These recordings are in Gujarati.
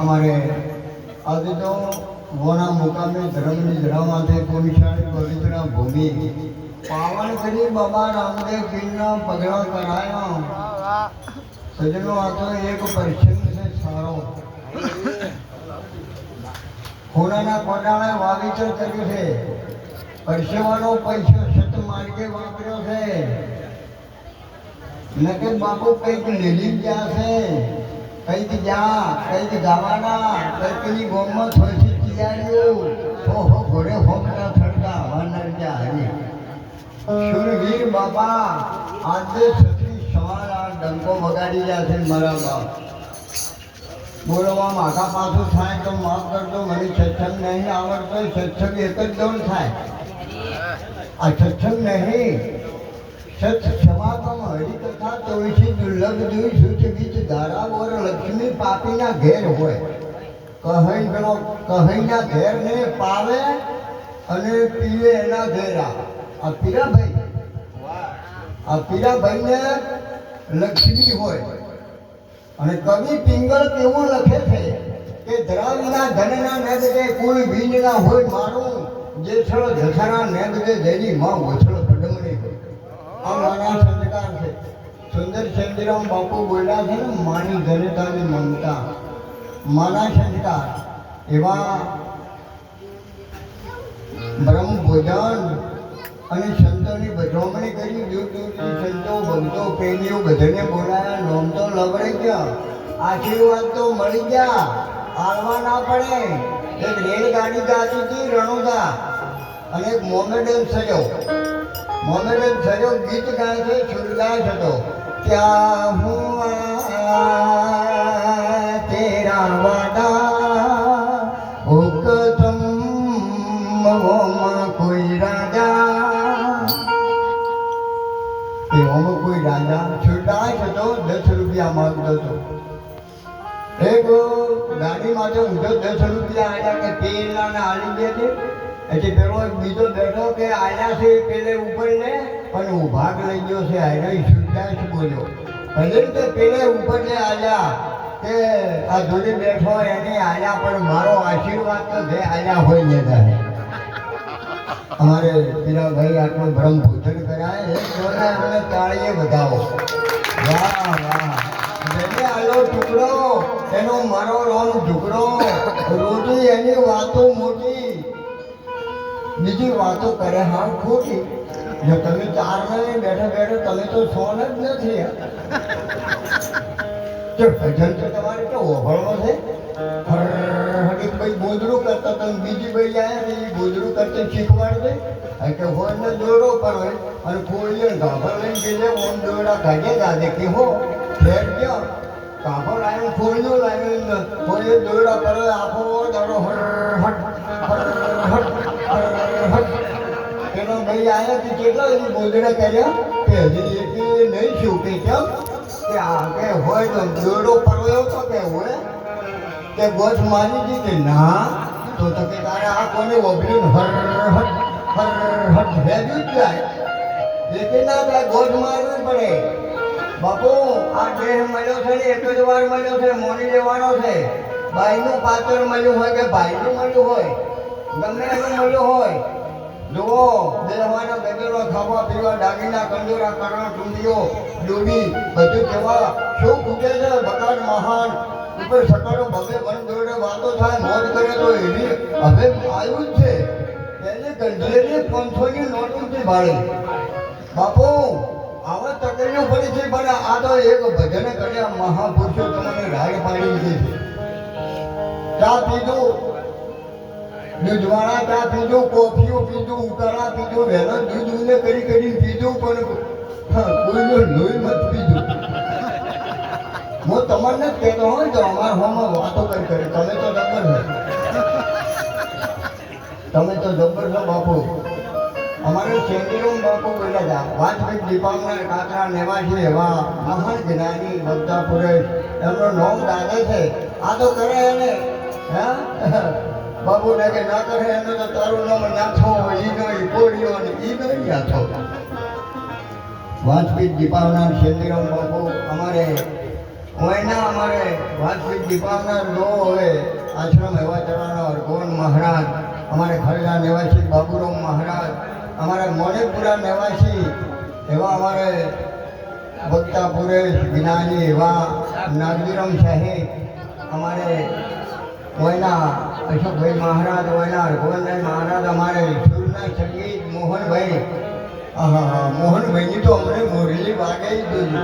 અમારે આજે તો વોના મુકામે ધર્મની ધરામાંથી પુરુષાળી પવિત્ર ભૂમિ. પાવન કરી બાબા રામદેવ પીરના પગલા કરાયા સજનો, આ તો એક પરસેન્ટ છે સારો. ખૂણાના કોડાળે વાવેતર કર્યું છે. પરસેવાનો પૈસો સત માર્ગે વાપર્યો છે. નકે બાપુ કંઈક લીલી ગયા છે. કંઈક જા, કંઈક ગાવાના કંઈકની ગોમમાં થોડી તૈયારીઓ હો હો ઘોડે હોમના થડકા વાનર જા હરી? શુરવીર બાપા, આજે છત્રી સવાર આ ડંકો વગાડી રહ્યા છે મારા બાપ. બોલવા માથા પાછું થાય તો માફ કરજો, મને સત્સંગ નહીં આવડતો સત્સંગ એક જ દોન થાય. આ સત્સંગ નહીં સત સમાગમ તો ચોવીસી દુર્લભ જોઈ સુચ ગીત ધારા લક્ષ્મી પાપીના ઘેર હોય. કહઈ પેલો કહઈના ઘેર ને પાવે અને પીવે એના ઘેરા. આ પીરાભાઈ. આ પીરાભાઈને લક્ષ્મી હોય. અને કવિ પિંગળ કેવું લખે છે કે ધરાવીના ધનના નેગદે કોઈ બીજના હોય મારું જેછળ જઠરા નેગદે જેની માં ઓછળ કડમણી હોય આ મારા સંસ્કાર છે સુંદર ચંદ્રમ બાપુ બોલ્યા છે ને માની જનતાની મમતા માના સંસ્કાર એવા બ્રહ્મ ભોજન અને સંતોની બજવણી કરી દૂર દૂરથી સંતો, ભક્તો, પ્રેમીઓ બધાને બોલાયા, નોમ તો લવડે ગયા. આશીર્વાદ તો મળી ગયા. હાલવા ના પડે. એક રેલગાડી ગાતી હતી રણુદા અને એક મોમેડન સર્યો મોમેડન સર્યો ગીત ગાય છે સુરદાસ હતો હું આ તેરા વાદા ઓમાં કોઈ રાજા. એ કોઈ રાજા છુટાય હતો દસ રૂપિયા માંગતો હતો. એક ગાડી માટે ઊંધો દસ રૂપિયા આવ્યા કે તેલ ના આલી છે એટલે પેલો બીજો બેઠો કે આયા છે પેલે ઉપર લે પણ હું લઈ ગયો છે, આયરા છુટાય બોલ્યો. ભલે ને પેલે ઉપર લે આયા, કે આ જોડે બેઠો એને આયા, પણ મારો આશીર્વાદ તો જે આયા હોય ને તારે અમારે પેલા ભાઈ આટલું ભ્રમ ભૂતન કરાય જોડે અમને તાળીએ વધાવો. વાહ વાહ. જેને આલો ટુકડો એનો મારો રોલ ઝુકડો રોજી એની વાતો મોટી. બીજી વાતો કરે, હા, ખોટી. જો તમે ચાર ને બેઠા બેઠા તમે તો સોન જ નથી. જો ભજન તો તમારે તો ઓભળવો છે. હરહડી ભાઈ બોદરું કરતા તમે બીજી ભાઈ આયા ને એ બોદરું કરતા શીખવાડ દે કે હોય ને દોરો પર હોય, અને કોઈએ ગાભર લઈને ગયેલે ઓમ દોરા કાઢે ગાધે કે હો ફેર ગયો. ગાભર લાવીને કોળીઓ લાવ્યું કોઈએ દોરા પર આપો દોરો હટ હટ. કેટલા એની બોદડા કર્યા કે હજી એક નહીં છું કે કેમ? કે આ કે હોય તો જોડો પડ્યો તો કે હોય? કે ગોઠ મારી કે ના, તો તો કે તારે આ કોને ઓભળ્યું હર હટ હર હટ ભેજું જ જાય. લેકિન ના તારે ગોઠ મારવી પડે. બાપુ, આ દેહ મળ્યો છે ને એટલો જ વાર મળ્યો છે, મોની લેવાનો છે. ભાઈનું પાત્ર મળ્યું હોય કે ભાઈનું મળ્યું હોય? ગમે એનું મળ્યું હોય. જુઓ દેહવાનો બેગેલો ખાવા પીવા દાગીના કંદોરા કરણ ટુંડીઓ ડૂબી, બધું કેવા? શું ફૂટે છે? બકાડ મહાન. ઉપર સકાળો ભગે વન જોડે વાતો થાય, મોજ કરે તો એની હવે આવ્યું જ છે. એને ગંધલેની પાંચસોની નોટું ભાડે બાપુ, આવા તકલીફ પડી છે પણ આ તો એક ભજન કર્યા મહાપુરુષો તમને રાગ પાડી છે. ચા પીધું. દૂધવાળા ચા પીધું, કોફીઓ પીધું ઉકાળા પીધું, વહેલો દૂધ ઉને કરી કરી પીધું, પણ કોઈનું લોહી મત પીધું. હું તમને જ કહેતો હોય તો અમારા હોમાં વાતો કરી કરી. તમે તો જબર છો તમે તો જબર છો બાપુ. અમારે ચેન્દ્રમ બાપુ બોલ્યા હતા, વાજપેયી દીપાવના કાતરા નેવાસી એવા મહાન જ્ઞાની વક્તા પુરુષ. એમનો નોમ દાદા છે. આ તો કરે એને. હા? બાપુ ને કે ના કરે, એને તો તારું નામ નાથો, ઈ નહીં કોડિયો ને ઈ નહીં નાથો વાંચપીત દીપાવના ક્ષેત્રમ બાપુ અમારે, કોઈના અમારે વાતચીત દીપાવના નો હવે આશ્રમ એવા ચલાવવાનો અર્ગોન મહારાજ, અમારે ખરેડા નિવાસી, બાબુરામ મહારાજ, અમારે મોનેપુરા નિવાસી, એવા અમારે ભક્તા પુરેશ, જ્ઞાની એવા નાગજીરામ સાહેબ, અમારે વહેલા અશોકભાઈ મહારાજ વહેલા રઘુવનભાઈ મહારાજ અમારે ઈશ્વરના સંગીત મોહનભાઈ. મોહનભાઈની તો અમને મોરેલી વાગે જ દીધી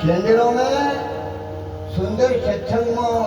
સેન્દ્રો સુંદર સત્સંગમાં